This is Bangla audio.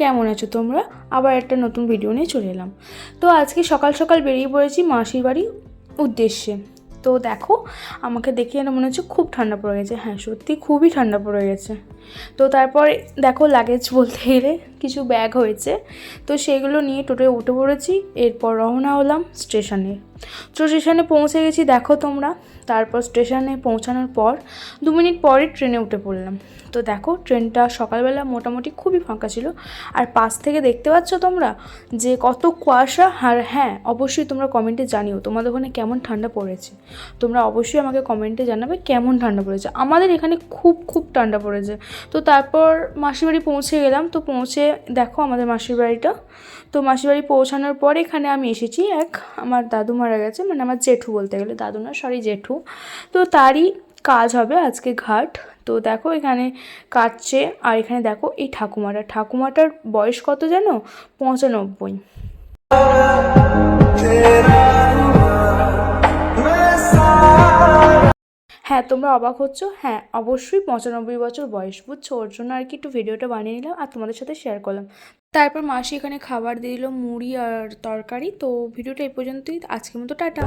কেমন আছো তোমরা? আবার একটা নতুন ভিডিও নিয়ে চলে এলাম। তো আজকে সকাল সকাল বেরিয়ে পড়েছি মাসির বাড়ির উদ্দেশ্যে। তো দেখো, আমাকে দেখে যেন মনে হচ্ছে খুব ঠান্ডা পড়ে গেছে। হ্যাঁ সত্যি খুবই ঠান্ডা পড়ে গেছে। তো তারপর দেখো লাগেজ বলতে গেলে কিছু ব্যাগ হয়েছে। তো সেগুলো নিয়ে টোটোয় উঠে পড়েছি। এরপর রওনা হলাম স্টেশনে তো স্টেশনে পৌঁছে গেছি, দেখো তোমরা। তারপর স্টেশনে পৌঁছানোর পর দু মিনিট পরে ট্রেনে উঠে পড়লাম। তো দেখো, ট্রেনটা সকালবেলা মোটামুটি খুবই ফাঁকা ছিল। আর পাশ থেকে দেখতে পাচ্ছ তোমরা যে কত কুয়াশা, আর হ্যাঁ অবশ্যই তোমরা কমেন্টে জানিও তোমাদের ওখানে কেমন ঠান্ডা পড়েছে। তোমরা অবশ্যই আমাকে কমেন্টে জানাবে কেমন ঠান্ডা পড়েছে। আমাদের এখানে খুব খুব ঠান্ডা পড়েছে। তো তারপর মাসির বাড়ি পৌঁছে গেলাম। তো পৌঁছে দেখো আমাদের মাসির বাড়িটা। তো মাসির বাড়ি পৌঁছানোর পর এখানে আমি এসেছি এক, আমার দাদু মারা গেছে মানে আমার জেঠু বলতে গেলে, দাদু না সরি জেঠু। তো তারই কাজ হবে আজকে ঘাট। তো দেখো এখানে কাটছে, আর এখানে দেখো এই ঠাকুমাটা। ঠাকুমাটার বয়স কত যেন পঁচানব্বই। হ্যাঁ তোমরা অবাক হচ্ছ? হ্যাঁ অবশ্যই পঁচানব্বই বছর বয়স, বুঝছ? ওর জন্য আর কি একটু ভিডিওটা বানিয়ে নিলাম আর তোমাদের সাথে শেয়ার করলাম। তারপর মাসি এখানে খাবার দিয়ে দিল মুড়ি আর তরকারি। তো ভিডিওটা এই পর্যন্তই। আজকের মতো টাটা।